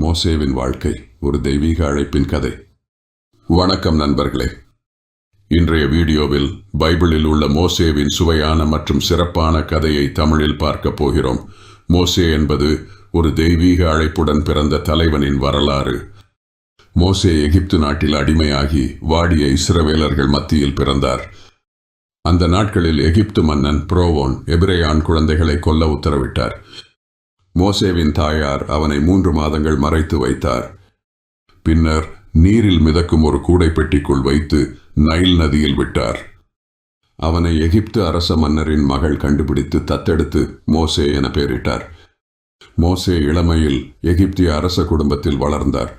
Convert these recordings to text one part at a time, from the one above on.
மோசேவின் வாழ்க்கை ஒரு தெய்வீக அழைப்பின் கதை. வணக்கம் நண்பர்களே. இன்றைய வீடியோவில் பைபிளில் உள்ள மோசேவின் சுவையான மற்றும் சிறப்பான கதையை தமிழில் பார்க்க போகிறோம். மோசே என்பது ஒரு தெய்வீக அழைப்புடன் பிறந்த தலைவனின் வரலாறு. மோசே எகிப்து நாட்டில் அடிமையாகி வாடிய இஸ்ரவேலர்கள் மத்தியில் பிறந்தார். அந்த நாட்களில் எகிப்து மன்னன் புரோவோன் எபிரேயான் குழந்தைகளை கொல்ல உத்தரவிட்டார். மோசேவின் தாயார் அவனை மூன்று மாதங்கள் மறைத்து வைத்தார். பின்னர் நீரில் மிதக்கும் ஒரு கூடை பெட்டிக்குள் வைத்து நைல் நதியில் விட்டார். அவனை எகிப்து அரச மன்னரின் மகள் கண்டுபிடித்து தத்தெடுத்து மோசே என பெயரிட்டார். மோசே இளமையில் எகிப்திய அரச குடும்பத்தில் வளர்ந்தார்.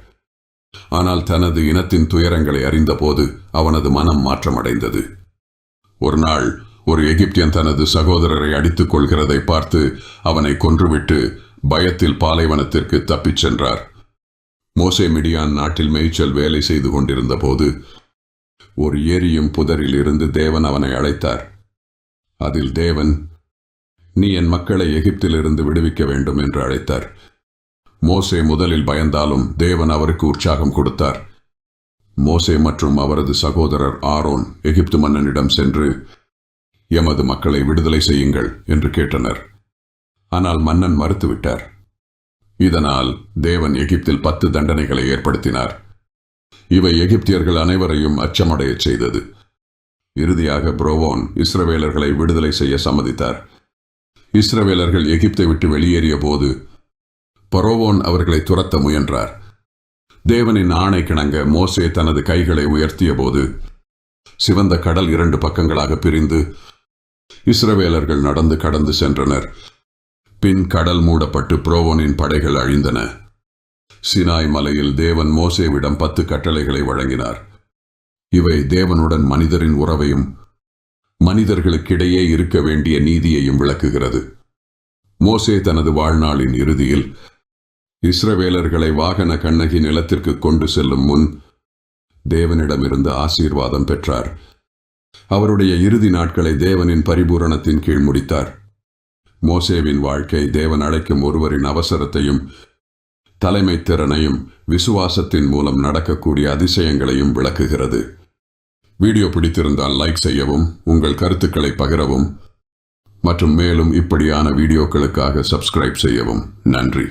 ஆனால் தனது இனத்தின் துயரங்களை அறிந்தபோது அவனது மனம் மாற்றமடைந்தது. ஒரு நாள் ஒரு எகிப்தியன் தனது சகோதரரை அடித்துக் கொள்கிறதை பார்த்து அவனை கொன்றுவிட்டு பயத்தில் பாலைவனத்திற்கு தப்பிச் சென்றார். மோசே மிடியான் நாட்டில் மேய்ச்சல் வேலை செய்து கொண்டிருந்த போது ஒரு ஏரியும் புதரில் இருந்து தேவன் அவனை அழைத்தார். அதில் தேவன் நீ என் மக்களை எகிப்திலிருந்து விடுவிக்க வேண்டும் என்று அழைத்தார். மோசே முதலில் பயந்தாலும் தேவன் அவருக்கு உற்சாகம் கொடுத்தார். மோசே மற்றும் அவரது சகோதரர் ஆரோன் எகிப்து மன்னனிடம் சென்று எமது மக்களை விடுதலை செய்யுங்கள் என்று கேட்டனர். ஆனால் மன்னன் மறுத்துவிட்டார். இதனால் தேவன் எகிப்தில் பத்து தண்டனைகளை ஏற்படுத்தினார். இவை எகிப்தியர்கள் அனைவரையும் அச்சமடைய செய்தது. இறுதியாக புரோவோன் இஸ்ரவேலர்களை விடுதலை செய்ய சம்மதித்தார். இஸ்ரவேலர்கள் எகிப்தை விட்டு வெளியேறிய போது பரோவோன் அவர்களை துரத்த முயன்றார். தேவனின் ஆணை கிணங்க மோசே தனது கைகளை உயர்த்திய போது சிவந்த கடல் இரண்டு பக்கங்களாக பிரிந்து இஸ்ரவேலர்கள் நடந்து கடந்து சென்றனர். பின் கடல் மூடப்பட்டு புரோவோனின் படைகள் அழிந்தன. சினாய் மலையில் தேவன் மோசேவிடம் பத்து கட்டளைகளை வழங்கினார். இவை தேவனுடன் மனிதரின் உறவையும் மனிதர்களுக்கிடையே இருக்க வேண்டிய நீதியையும் விளக்குகிறது. மோசே தனது வாழ்நாளின் இறுதியில் இஸ்ரவேலர்களை வாகன கண்ணகி நிலத்திற்கு கொண்டு செல்லும் முன் தேவனிடமிருந்து ஆசீர்வாதம் பெற்றார். அவருடைய இறுதி நாட்களை தேவனின் பரிபூரணத்தின் கீழ் முடித்தார். மோசேவின் வாழ்க்கை தேவன் அழைக்கும் ஒருவரின் அவசரத்தையும் தலைமை திறனையும் விசுவாசத்தின் மூலம் நடக்கக்கூடிய அதிசயங்களையும் விளக்குகிறது. வீடியோ பிடித்திருந்தால் லைக் செய்யவும் உங்கள் கருத்துக்களை பகிரவும் மற்றும் மேலும் இப்படியான வீடியோக்களுக்காக சப்ஸ்கிரைப் செய்யவும். நன்றி.